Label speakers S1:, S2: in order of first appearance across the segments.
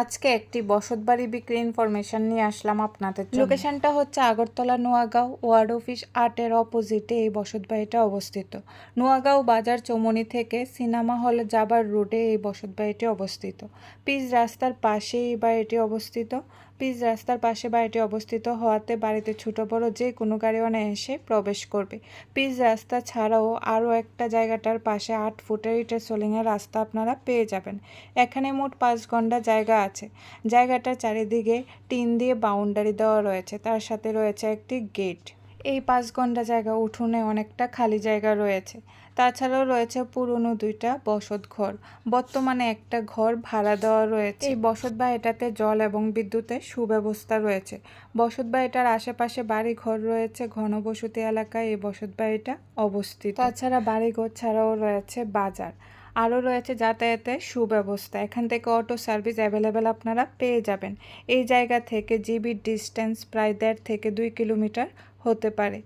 S1: আজকে একটি বসতবাড়ি বিক্রি ইনফরমেশন নিয়ে আসলাম আপনাদের লোকেশনটা হচ্ছে আগরতলা নোয়াগাঁও, ওয়ার্ড অফিস আটের অপোজিটে এই বসতবাড়িটা অবস্থিত। নোয়াগাঁও বাজার চৌমনি থেকে সিনেমা হল যাবার রোডে এই বসতবাড়িটি অবস্থিত। পিচ রাস্তার পাশে এই বাড়িটি অবস্থিত। পিচ রাস্তার পাশে বাড়িটি অবস্থিত হওয়াতে বাড়িতে ছোট, বড় যে কোনো গাড়ি এসে প্রবেশ করবে। পিচ রাস্তা ছাড়াও আরও একটা জায়গাটার পাশে আট ফুটের ইটের সোলিংয়ের রাস্তা আপনারা পেয়ে যাবেন। এখানে মোট পাঁচ ঘণ্টা জায়গা আছে। জায়গাটার চারিদিকে টিন দিয়ে বাউন্ডারি দেওয়া রয়েছে। তার সাথে রয়েছে একটি গেট। এই পাঁচ ঘণ্টা জায়গা উঠোনে অনেকটা খালি জায়গা রয়েছে। তাছাড়াও রয়েছে পুরনো দুইটা বসত ঘর। বর্তমানে একটা ঘর ভাড়া দেওয়া রয়েছে। এই বসত বাড়িটাতে জল এবং বিদ্যুতের সুব্যবস্থা রয়েছে। বসত বাড়িটার আশেপাশে বাড়ি ঘর রয়েছে, ঘনবসতি এলাকায় এই বসত বাড়িটা অবস্থিত। তাছাড়া বাড়িঘর ছাড়াও রয়েছে বাজার। আরও রয়েছে যাতায়াতের সুব্যবস্থা। এখান থেকে অটো সার্ভিস অ্যাভেলেবেল আপনারা পেয়ে যাবেন। এই জায়গা থেকে জিবির ডিস্টেন্স প্রায় দেড় থেকে দুই কিলোমিটার হতে পারে।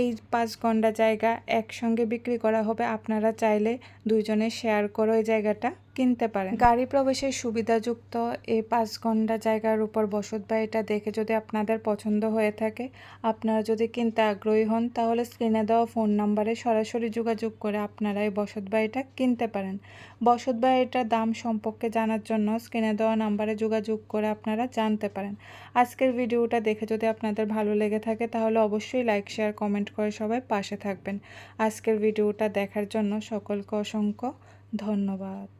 S1: এই পাঁচ ঘণ্টা জায়গা একসঙ্গে বিক্রি করা হবে। আপনারা চাইলে দুইজনে শেয়ার করে ওই জায়গাটা কিনতে পারেন। গাড়ি প্রবেশের সুবিধাযুক্ত এই পাঁচ ঘণ্টা জায়গার উপর বসত বাড়িটা দেখে যদি আপনাদের পছন্দ হয়ে থাকে, আপনারা যদি কিনতে আগ্রহী হন, তাহলে স্ক্রিনে দেওয়া ফোন নাম্বারে সরাসরি যোগাযোগ করে আপনারা এই বসত বাড়িটা কিনতে পারেন। বসত বাড়িটার দাম সম্পর্কে জানার জন্য স্ক্রিনে দেওয়া নাম্বারে যোগাযোগ করে আপনারা জানতে পারেন। আজকের ভিডিওটা দেখে যদি আপনাদের ভালো লেগে থাকে, তাহলে অবশ্যই লাইক শেয়ার কমেন্ট করে সবাই পাশে থাকবেন। আজকের ভিডিওটা দেখার জন্য সকলকে অসংখ্য ধন্যবাদ।